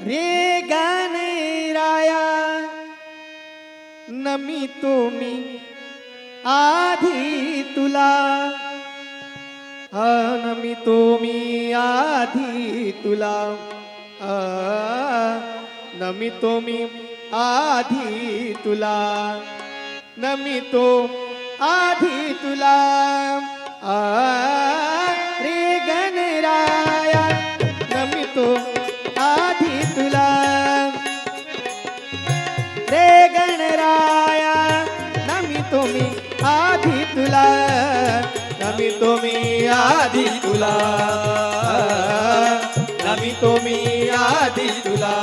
रे गाणे राया नमितो मी आधी तुला. अनमी तो मी आधी तुला. नमी तो मी आधी तुला. नमितो आधी तुला. आ, आधी तुला नमितो मी आधी तुला. नमितो मी आधी तुला.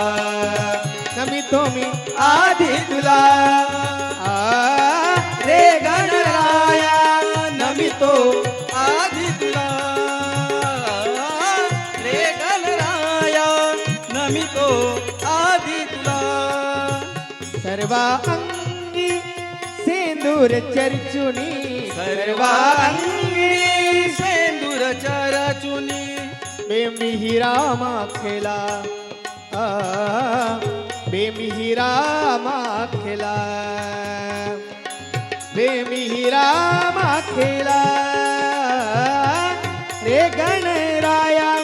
नमितो मी आधी तुला. रे गणराया नमितो आधी तुला. रे गणराया नमितो आधी तुला. सर्वा अंगी सेंदूर चर्चुनी सर्वा अंगी सेंदूर चरचुनी बेमिही रामा खेला। आ, बेमिही रामा खेला। बेमिही रामा खेला। रे गणराया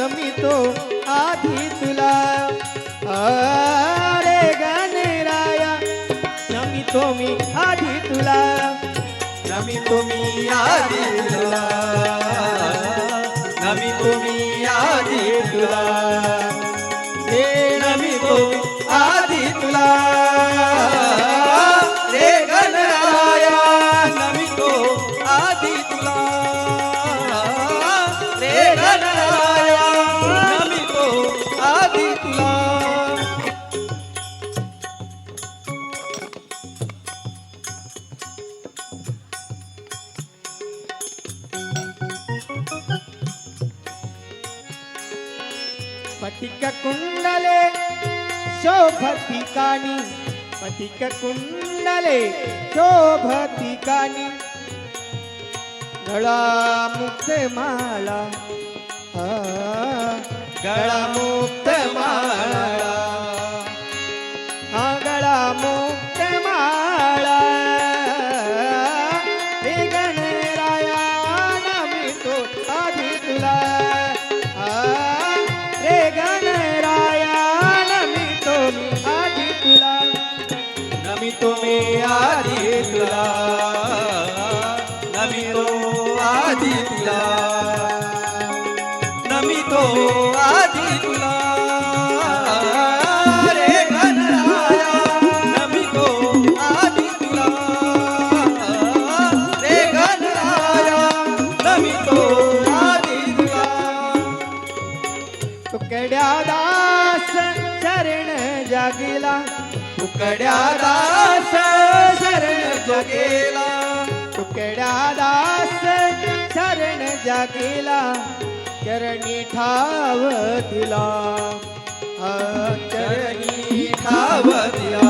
नमितो आधी तुला। आ, रे गणराया नमितो मी आधी तुला। नमितो मी आधी तुला नमितो मी పతిక కుండలే. శోభతి కాని పతిక కుండలే. శోభతి కాని. గళా ముక్తమాల గళా ముక్తమాల नमितो आधी तुला रे गणराया आधी तुला रे गणराया आधी तुला तुकड्या दास शरण जागीला. तुकड्या दास शरण जोगेला. तुकड्या दास शरण चरणी ठाव दिला चरणी ठाव दिला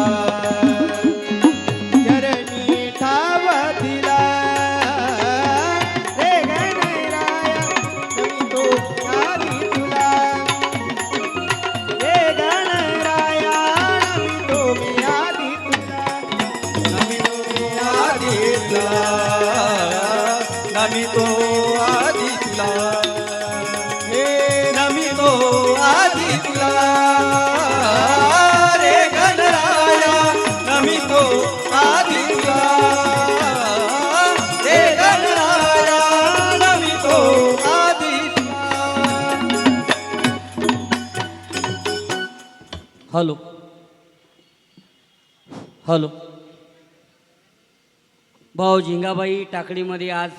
भाऊ झिंगाबाई टाकडीमध्ये आज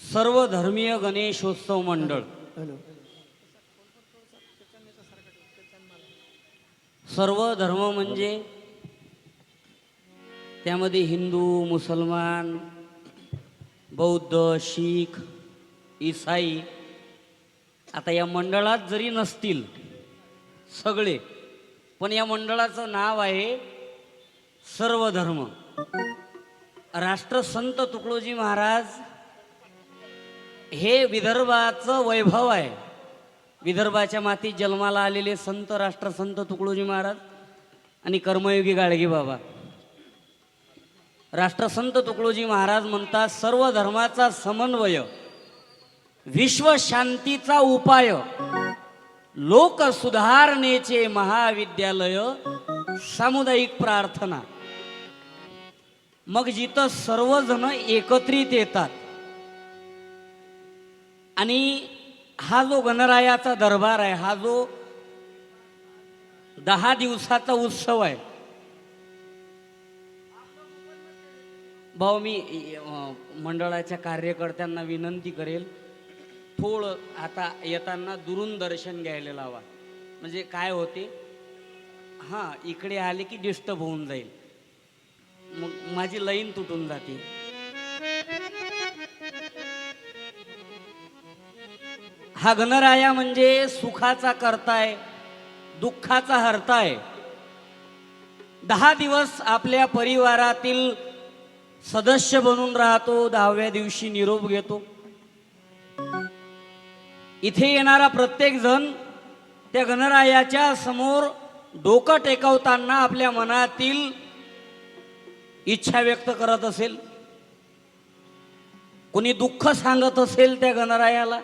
सर्व धर्मीय गणेशोत्सव मंडळ. सर्व धर्म म्हणजे त्यामध्ये हिंदू मुसलमान बौद्ध शीख इसाई आता या मंडळात जरी नसतील सगळे पण या मंडळाचं नाव आहे सर्व धर्म. राष्ट्रसंत तुकडोजी महाराज हे विदर्भाचं वैभव आहे. विदर्भाच्या मातीत जन्माला आलेले संत राष्ट्रसंत तुकडोजी महाराज आणि कर्मयोगी गाडगे बाबा. राष्ट्रसंत तुकडोजी महाराज म्हणतात सर्व धर्माचा समन्वय विश्वशांतीचा उपाय लोक सुधारणेचे महाविद्यालय सामुदायिक प्रार्थना. मग जिथं सर्वजण एकत्रित येतात. आणि हा जो गणरायाचा दरबार आहे हा जो दहा दिवसाचा उत्सव आहे. भाऊ मी मंडळाच्या कार्यकर्त्यांना विनंती करेल थोडं आता येताना दुरून दर्शन घ्यायला लावा. म्हणजे काय होते? हां इकडे आले की डिस्टर्ब होऊन जाईल. मग माझी लाईन तुटून जाते. हा गणराया म्हणजे सुखाचा करताय दुःखाचा हरताय. दहा दिवस आपल्या परिवारातील सदस्य बनून राहतो दहाव्या दिवशी निरोप घेतो. इथे येणारा प्रत्येक जण त्या गणरायाच्या समोर डोकं टेकवताना आपल्या मनातील इच्छा व्यक्त करत असेल कोणी दुःख सांगत असेल त्या गणरायाला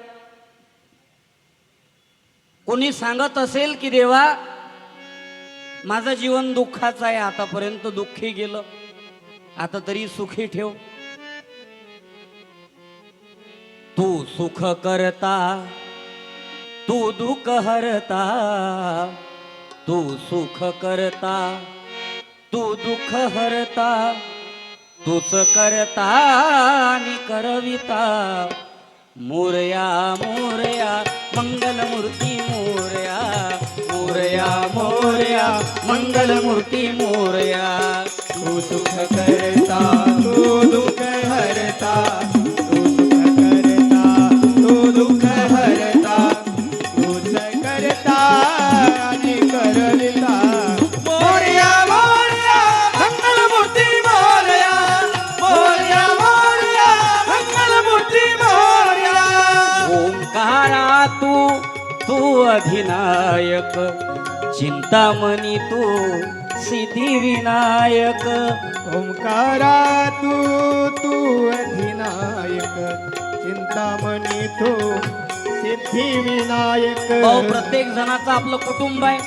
कोणी सांगत असेल की देवा माझं जीवन दुःखाचं आहे आतापर्यंत दुःखी गेलं आता तरी सुखी ठेव. तू सुख करता तू दुःख हरता तू सुख करता तू दुःख हरता तूच करता आणि करविता. मोरया मोरया मंगलमूर्ती मोरया. मोरया मोरया मंगलमूर्ती मोरया. तू सुख करता तू दुःख हरता. तू तू अधिनायक. चिंतामणी तू सिद्धिविनायक ओंकारा तू तू अधिनायक. चिंतामणी तू सिद्धिविनायक प्रत्येक जणाचं आपलं कुटुंब आहे.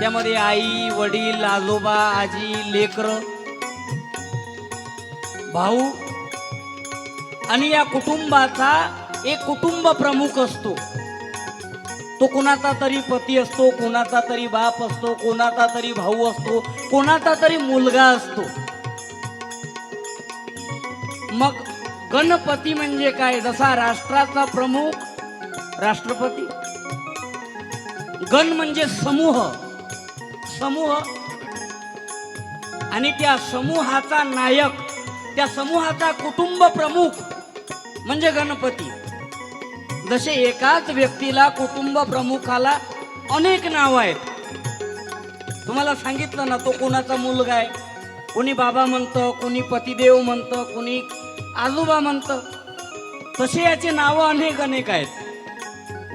त्यामध्ये आई वडील आजोबा आजी लेकर भाऊ. आणि या कुटुंबाचा एक कुटुंब प्रमुख असतो. तो कोणाचा तरी पती असतो कोणाचा तरी बाप असतो कोणाचा तरी भाऊ असतो कोणाचा तरी मुलगा असतो. मग गणपती म्हणजे काय? जसा राष्ट्राचा प्रमुख राष्ट्रपती. गण म्हणजे समूह. समूह. आणि त्या समूहाचा नायक त्या समूहाचा कुटुंब प्रमुख म्हणजे गणपती. जसे एकाच व्यक्तीला कुटुंब प्रमुखाला अनेक नाव आहेत. तुम्हाला सांगितलं ना तो कोणाचा मुलगा आहे? कोणी बाबा म्हणतं कोणी पतिदेव म्हणतं कोणी आजोबा म्हणतं. तसे याचे नावं अनेक अनेक आहेत.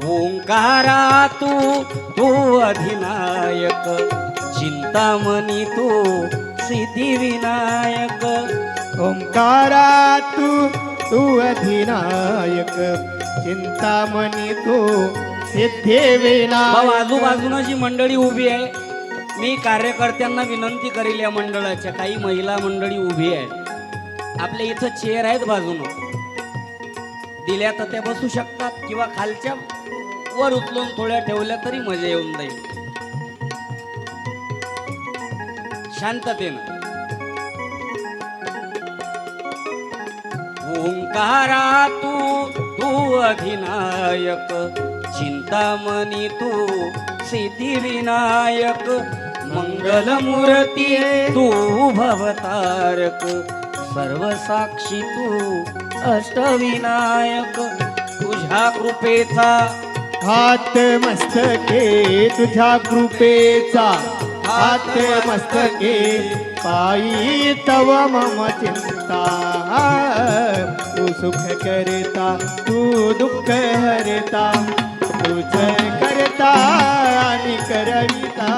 ओंकारा तू तू अधिनायक. चिंतामणी तू सिद्धिविनायक. ओंकारा तू तू अधिनायक. चिंतामणी तू भाऊ सिद्धिविनायक आजूबाजूनं जी मंडळी उभी आहे मी कार्यकर्त्यांना विनंती करेल या मंडळाच्या काही महिला मंडळी उभी आहे आपल्या इथं चेअर आहेत बाजूनं. दिल्या तर त्या बसू शकतात किंवा खालच्या वर उचलून थोड्या ठेवल्या तरी मजा येऊन जाईल. शांततेनं. ओंकारा तू तू अधिनायक चिंतामणी तू सिद्धिविनायक मंगलमूर्ती तू भवतारक सर्वसाक्षी तू अष्टविनायक तुझ्या कृपेचा हात मस्तके तुझ्या कृपेचा हात मस्तके पायी तव मम चिंता तू सुख करता तू दुःख हरता तुझ करता आणि करविता.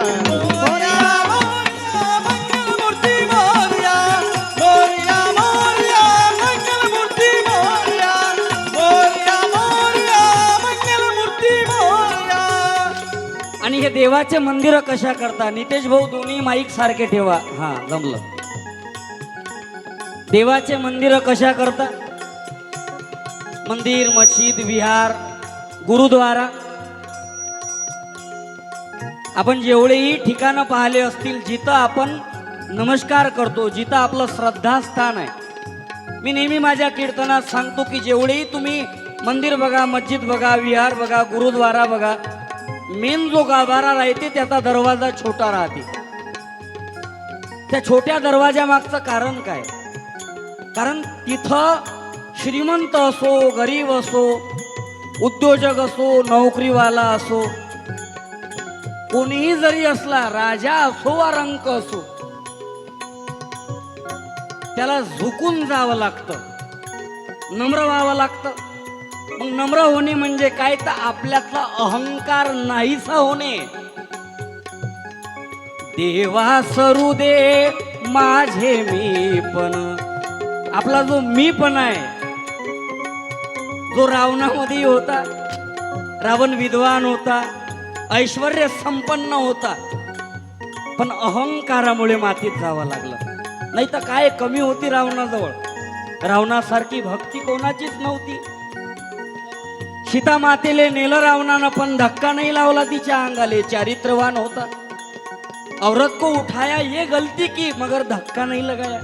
देवाचे मंदिर कशा करता? नितेश भाऊ दोन्ही माईक सारखे ठेवा. हा जमलं. देवाचे मंदिर कशा करता? मंदिर मशीद विहार गुरुद्वारा. आपण जेवढेही ठिकाणं पाहिले असतील जिथं आपण नमस्कार करतो जिथं आपलं श्रद्धास्थान आहे. मी नेहमी माझ्या कीर्तनात सांगतो की जेवढेही तुम्ही मंदिर बघा मस्जिद बघा विहार बघा गुरुद्वारा बघा मेन जो गाभारा राहते त्याचा दरवाजा छोटा राहते. त्या छोट्या दरवाजा मागचं कारण काय? कारण तिथं श्रीमंत असो गरीब असो उद्योजक असो नोकरीवाला असो कोणीही जरी असला राजा असो वा रंक असो त्याला झुकून जावं लागतं नम्र व्हावं लागतं. मग नम्र होणे म्हणजे काय? तर आपल्यातला अहंकार नाहीसा होणे. देवा सरू दे माझे मी पण. आपला जो मी पण आहे जो रावणामध्ये होता रावण विद्वान होता ऐश्वर संपन्न होता पण अहंकारामुळे मातीत जावं लागलं. नाही तर काय कमी होती रावणाजवळ? रावणासारखी भक्ती कोणाचीच नव्हती. सीता मातेले नेलं रावणानं पण धक्का नाही लावला तिच्या अंगाले. चारित्रवान होता. औरत को उठाया ये गलती की मगर धक्का नहीं लगाया.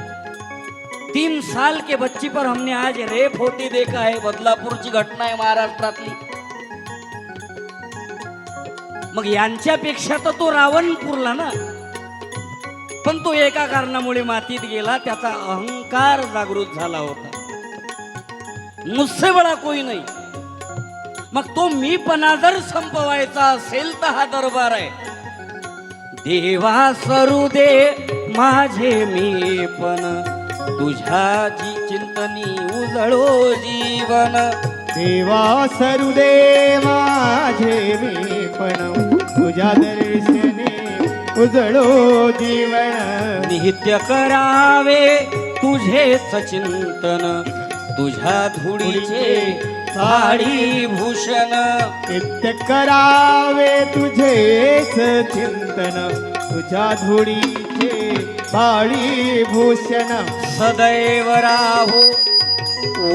तीन साल के बच्ची पर हमने आज रेप होती देखा है बदलापूरची घटना आहे महाराष्ट्रातली. मग यांच्यापेक्षा तर तो रावण पुरला ना. पण तो एका कारणामुळे मातीत गेला त्याचा अहंकार जागृत झाला होता. मुझसे बडा कोई नाही. मग तो मीपणा जर संपवायचा असेल तर हा दरबार आहे. देवा सरू दे माझे मी पण तुझ्या जी चिंतनी उजळो जीवन. देवा सरू दे माझे मी पण तुझ्या दर्शने उजळो जीवन. नित्य करावे तुझेच चिंतन. तुझ्या धुळीचे साडी भूषण. नित्य करावे तुझेच चिंतन. तुझ्या धुळीचे बाळी भूषण. सदैव राहू.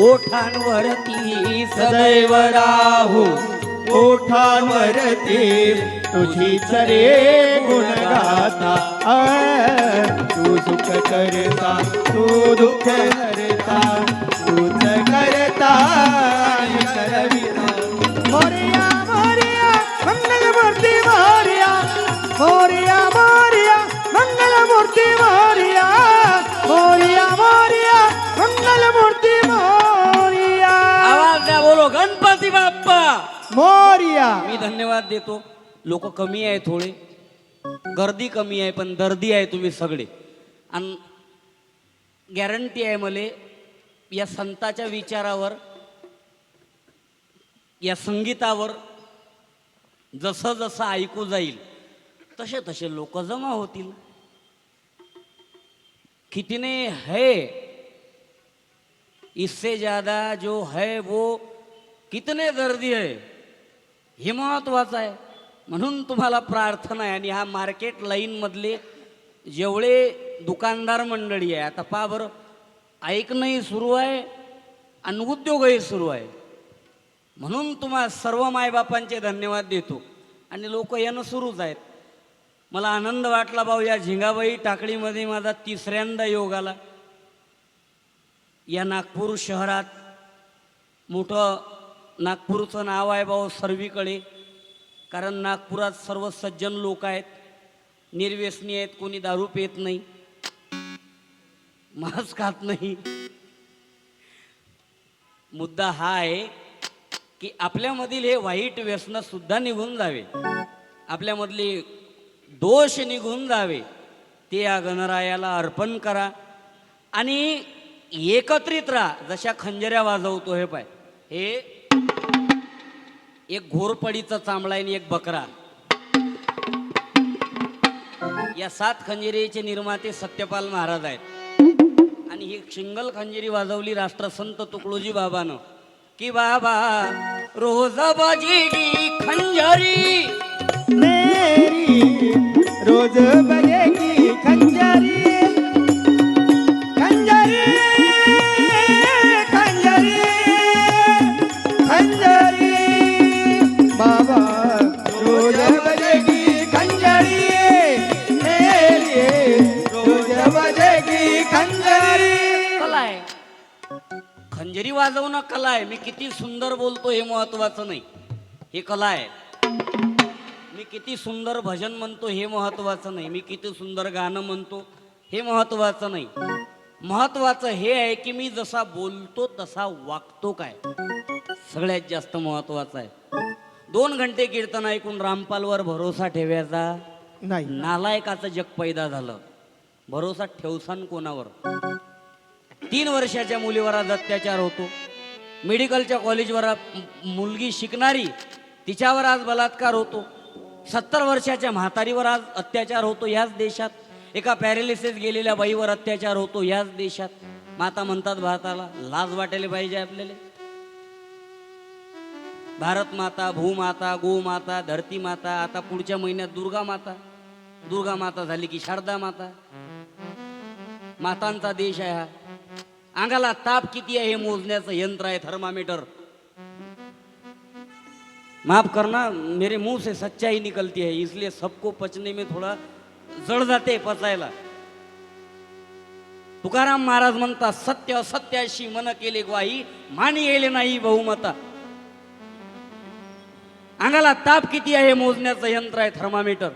ओठांवरती सदैव राहू. ओठांवरती तुझीच रे गुण गाता आ, तू सुख करता तू दुःख हरता तूच करता आणि करविता मोरया मोरया मंगलमूर्ती मोरया. मोरया मोरया मंगलमूर्ती मोरया. मोरया मोरया मंगलमूर्ती मोरया. आवाज द्या बोलो गणपती बाप्पा. मोरया. मी धन्यवाद देतो. लोक कमी आहे थोडे. गर्दी कमी आहे पण दर्दी आहे तुम्ही सगळे. आणि गॅरंटी आहे मले या संताच्या विचारावर या संगीतावर जसं जसं ऐकू जाईल तसे तसे लोक जमा होतील. कितने है इससे ज्यादा जो है वो कितने गर्दी आहे हे महत्वाचं आहे. म्हणून तुम्हाला प्रार्थना आहे. आणि हा मार्केट लाईनमधले जेवढे दुकानदार मंडळी आहे आता पहा बरं ऐकणंही सुरू आहे आणि उद्योगही सुरू आहे. म्हणून तुम्हा सर्व मायबापांचे धन्यवाद देतो. आणि लोक येणं सुरूच आहेत. मला आनंद वाटला भाऊ या झिंगाबाई टाकळीमध्ये माझा तिसऱ्यांदा योग आला. या नागपूर शहरात मोठं नागपूरचं नाव आहे भाऊ सर्वीकडे. कारण नागपुरात सर्व सज्जन लोक आहेत. निर्व्यसनी आहेत कोणी दारू पेत नाही. मांस खात नाही. मुद्दा हा आहे की आपल्यामधील हे वाईट व्यसन सुद्धा निघून जावे. आपल्यामधले दोष निघून जावे. ते या गणरायाला अर्पण करा आणि एकत्रित राहा. जशा खंजऱ्या वाजवतो हे पाय. हे एक घोरपडीचा चांबळा आणि एक बकरा. या सात खंजिरीचे निर्माते सत्यपाल महाराज आहेत. आणि ही शिंगल खंजिरी वाजवली राष्ट्रसंत तुकडोजी बाबानं. की बाबा रोज बजेगी खंजरी. मेरी रोज बजेगी खंजरी. खंजरी खंजरी बाबा रोज बजेगी मेरी रोज बजेगी खंजरी वाजवणं कला आहे मी किती सुंदर बोलतो हे महत्वाचं नाही. हे कला आहे. मी किती सुंदर भजन म्हणतो हे महत्वाचं नाही. मी किती सुंदर गाणं म्हणतो हे महत्वाचं नाही. महत्वाचं हे आहे की मी जसा बोलतो तसा वागतो काय? सगळ्यात जास्त महत्वाचं आहे. दोन घंटे कीर्तन ऐकून रामपालवर भरोसा ठेवायचा? नाही. नालायकाचं जग पैदा झालं. भरोसा ठेवसान कोणावर? तीन वर्षाच्या मुलीवर आज अत्याचार होतो. मेडिकलच्या कॉलेजवर मुलगी शिकणारी तिच्यावर आज बलात्कार होतो. सत्तर वर्षाच्या म्हातारीवर आज अत्याचार होतो याच देशात. एका पॅरेलिसिस गेलेल्या बाईवर अत्याचार होतो याच देशात. माता म्हणतात भारताला लाज वाटायला पाहिजे आपल्याला. भारत माता भूमाता गोमाता धरती माता आता पुढच्या महिन्यात दुर्गा माता. दुर्गा माता झाली की शारदा माता. मातांचा देश आहे हा. अंगाला ताप किती आहे हे मोजण्याचं यंत्र आहे थर्मामीटर माफ करना मेरे मुंह से सच्चाई निकलती है इसलिए सबको पचने में थोड़ा जड जाते पचायला. तुकाराम महाराज म्हणतात सत्य असत्याशी मन केले ग्वाही मानी येले नाही बहुमता. अंगाला ताप किती आहे हे मोजण्याचं यंत्र आहे थर्मामीटर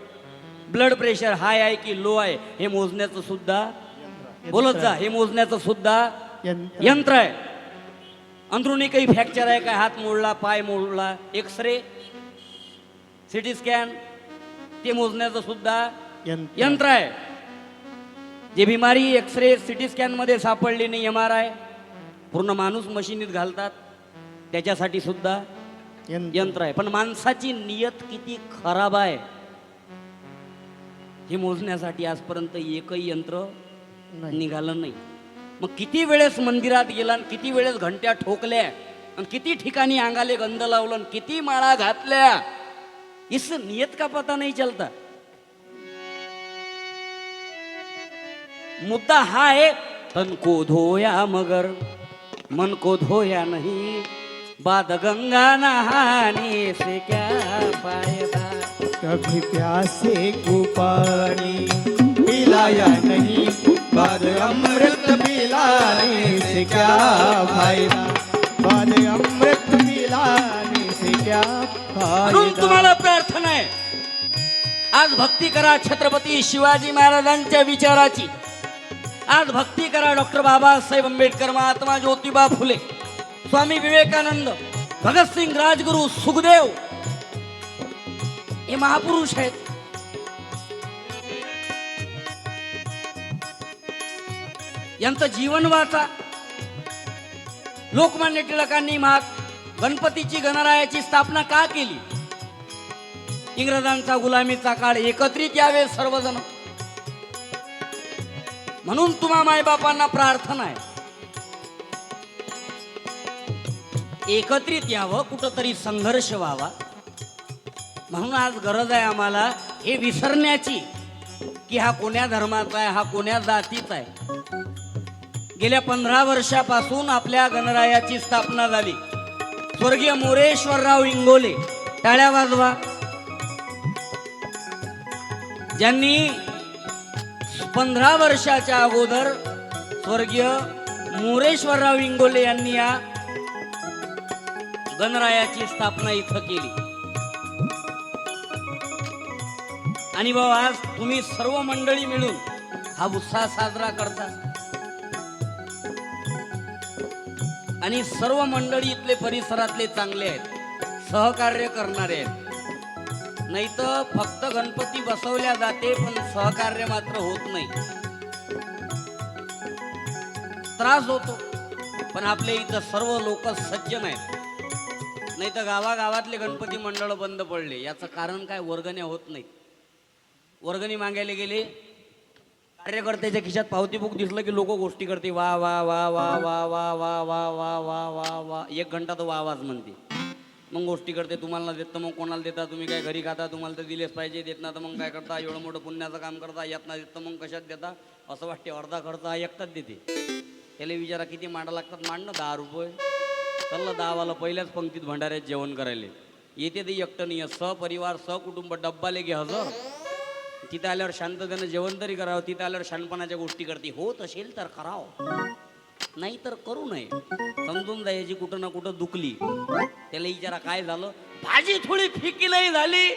ब्लड प्रेशर हाय आहे की लो आहे हे मोजण्याचं सुद्धा? बोलत जा हे मोजण्याचं सुद्धा यंत्र. आहे अंदरुनी काही फ्रॅक्चर आहे काय हात मोडला पाय मोडला एक्सरे सिटी स्कॅन ते मोजण्याचं सुद्धा यंत्र. आहे जे बिमारी एक्सरे सिटी स्कॅनमध्ये सापडली नाही एम आर आय पूर्ण माणूस मशिनीत घालतात त्याच्यासाठी सुद्धा यंत्र. आहे पण माणसाची नियत किती खराब आहे हे मोजण्यासाठी आजपर्यंत एकही यंत्र. निघालं नाही मग किती वेळेस मंदिरात गेला आणि किती वेळेस घंट्या ठोकल्या? आणि किती ठिकाणी अंगाले गंध लावलं आणि किती माळा घातल्या? इस नियत का पता नहीं चलता? मुद्दा हा आहे तन को धोया मगर मन को धोया नहीं. बाद गंगा नहाने से क्या फायदा? कभी प्यासे को पानी पिलाया नहीं बाद अमृत पिलाने से क्या फायदा अमृत पिलाने से क्या म्हणून तुम्हाला प्रार्थना आहे आज भक्ती करा छत्रपती शिवाजी महाराजांच्या विचाराची. आज भक्ती करा डॉक्टर बाबासाहेब आंबेडकर महात्मा ज्योतिबा फुले स्वामी विवेकानंद भगतसिंग राजगुरू सुखदेव. हे महापुरुष आहेत. यांचं जीवन वाचा. लोकमान्य टिळकांनी महाग गणपतीची गणरायाची स्थापना का केली? इंग्रजांचा गुलामीचा काळ एकत्रित यावे सर्वजण. म्हणून तुम्हा मायबापांना प्रार्थना आहे. एकत्रित यावं कुठंतरी संघर्ष व्हावा. म्हणून आज गरज आहे आम्हाला हे विसरण्याची की हा कोण्या धर्माचा आहे हा कोण्या जातीचा आहे. गेल्या पंधरा वर्षापासून आपल्या गणरायाची स्थापना झाली. स्वर्गीय मोरेश्वरराव इंगोले टाळ्या वाजवा. ज्यांनी पंधरा वर्षाच्या अगोदर स्वर्गीय मोरेश्वरराव इंगोले यांनी या गणरायाची स्थापना इथं केली. आणि बाबा आज तुम्ही सर्व मंडळी मिळून हा उत्साह साजरा करता. आणि सर्व मंडळी इथले परिसरातले चांगले आहेत. सहकार्य करणारे आहेत. नाही तर फक्त गणपती बसवल्या जाते पण सहकार्य मात्र होत नाही. त्रास होतो पण आपले इथं सर्व लोक सज्जन आहेत. नाही तर गावागावातले गणपती मंडळ बंद पडले. याचं कारण काय? वर्गण्या होत नाही वर्गणी मागायला गेले कार्यकर्त्याच्या खिशात पावती बुक दिसलं की लोक गोष्टी करते वा वा वा वा वा वा वा वा वा वा वा वा एक घंटा तर वा वाच म्हणते मग गोष्टी करते तुम्हाला देत तर मग कोणाला देता तुम्ही काय घरी खाता तुम्हाला तर दिलेच पाहिजे देत ना तर मग काय करता एवढं मोठं पुण्याचं काम करता यात ना देत तर मग कशात देता असं वाटते अर्धा खर्च हा एकटाच देते त्याला विचारा किती मांडा लागतात मांडणं दहा रुपये चाललं दहावाला पहिल्याच पंक्तीत भंडाऱ्यात जेवण करायला येते ते एकटं नाही सपरिवार सकुटुंब सहकुटुंब डब्बाले घे हजर तिथं आल्यावर शांततेनं जेवण तरी करावं तिथं आल्यावर शानपणाच्या गोष्टी करते. होत असेल तर करावं. नाही तर करू नये. समजून जायची कुठं ना कुठं दुखली. त्याला विचारा काय झालं? भाजी थोडी फिकी नाही झाली.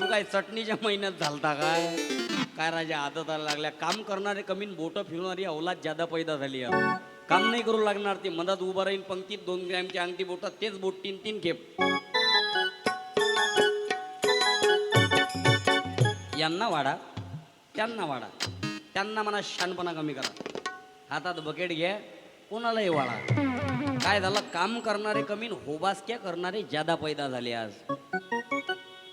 तू काय चटणीच्या महिन्यात झालता काय? काय राजा आदत लागल्या? काम करणारे कमी बोटं फिरणारी अवलाद जादा पैदा झाली आहे. काम नाही करू लागणार ते. मधात उभं राहीन पंक्तीत दोन ग्रॅमची अंगठी बोटात तेच बोट तीन तीन खेप. यांना वाढा त्यांना वाढा. त्यांना म्हणा शानपणा कमी करा. हातात बकेट घ्या कोणालाही वाढा. काय झालं? काम करणारे कमी होबासक्या करणारे जादा पैदा झाले आज.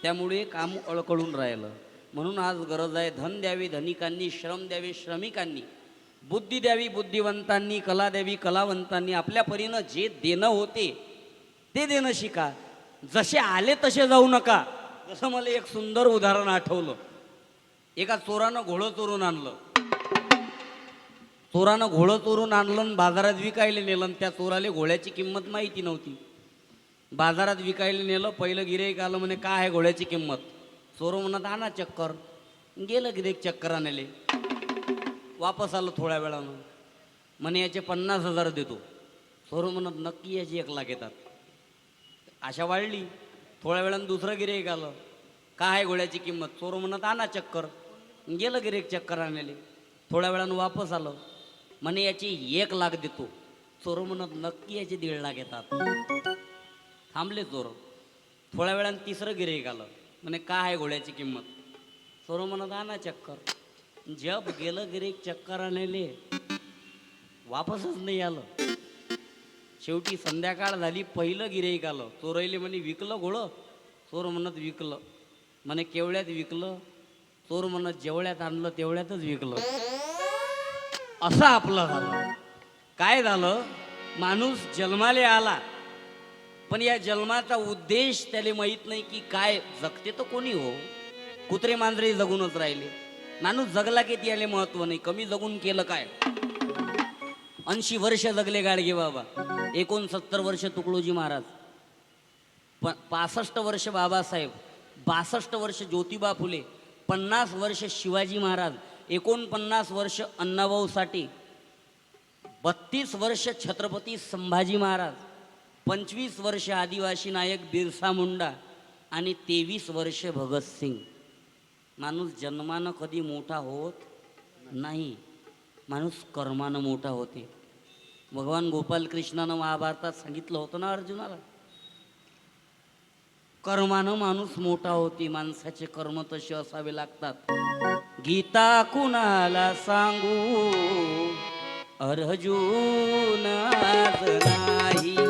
त्यामुळे काम अळकळून राहिलं. म्हणून आज गरज आहे धन द्यावे धनिकांनी श्रम द्यावे श्रमिकांनी. बुद्धी द्यावी बुद्धिवंतांनी कला द्यावी कलावंतांनी. आपल्या परीनं जे देणं होते ते देणं शिका. जसे आले तसे जाऊ नका. जसं मला एक सुंदर उदाहरण आठवलं. एका चोरानं घोडं चोरून आणलं. चोरानं घोडं चोरून आणलं आणि बाजारात विकायला नेलं त्या चोराला घोड्याची किंमत माहिती नव्हती. बाजारात विकायला नेलं पहिलं गिरेक आलं म्हणे काय आहे घोड्याची किंमत? चोर म्हणत आणा चक्कर. गेलं गिरेक चक्कर आणायले. वापस आलं थोड्या वेळानं. म्हणे याचे पन्नास हजार देतो. चोर म्हणत नक्की याची एक लाख येतात. आशा वाढली. थोड्या वेळानं दुसरं गिरेक आलं. काय आहे घोड्याची किंमत? चोर म्हणत आणा चक्कर. गेलं गिरेक चक्कर आणायले थोड्या वेळानं वापस आलं. म्हणे याची एक लाख देतो. चोर म्हणत नक्की याची दीड लाख येतात. थांबले चोर. थोड्या वेळानं तिसरं गिरेक आलं. म्हणे काय आहे घोड्याची किंमत? चोर म्हणत आणा चक्कर. जप गेलं गिरेक चक्कर आणायले वापसच नाही आलं. शेवटी संध्याकाळ झाली पहिलं गिरेक आलं. चोरैले म्हणे विकलं घोडं? चोर म्हणत विकलं. म्हणे केवढ्यात विकलं? चोर म्हणत जेवढ्यात आणलं तेवढ्यातच विकलं. असं आपलं झालं. काय झालं? माणूस जन्माले आला. पण या जन्माचा उद्देश त्याला माहीत नाही की काय जगते तर कोणी हो. कुत्रे मांजरे जगूनच राहिले. माणूस जगला किती याले महत्त्व नाही. कमी जगून केलं काय? ऐंशी वर्ष जगले गाडगे बाबा. एकोणसत्तर वर्ष तुकडोजी महाराज. पण पासष्ट वर्ष बाबासाहेब. बासष्ट वर्ष ज्योतिबा फुले. पन्नास वर्ष शिवाजी महाराज एकोणपन्नास वर्ष अण्णाभाऊ साठे बत्तीस वर्ष छत्रपती संभाजी महाराज पंचवीस वर्ष आदिवासी नायक बिरसा मुंडा आणि तेवीस वर्ष भगतसिंग माणूस जन्मानं कधी मोठा होत नाही माणूस कर्मानं मोठा होते. भगवान गोपाल कृष्णानं महाभारतात सांगितलं होतं ना अर्जुनाला? कर्मानं माणूस मोठा होती माणसाचे कर्म तसे असावे लागतात. गीता कुणाला सांगू? अर्जुन नाही.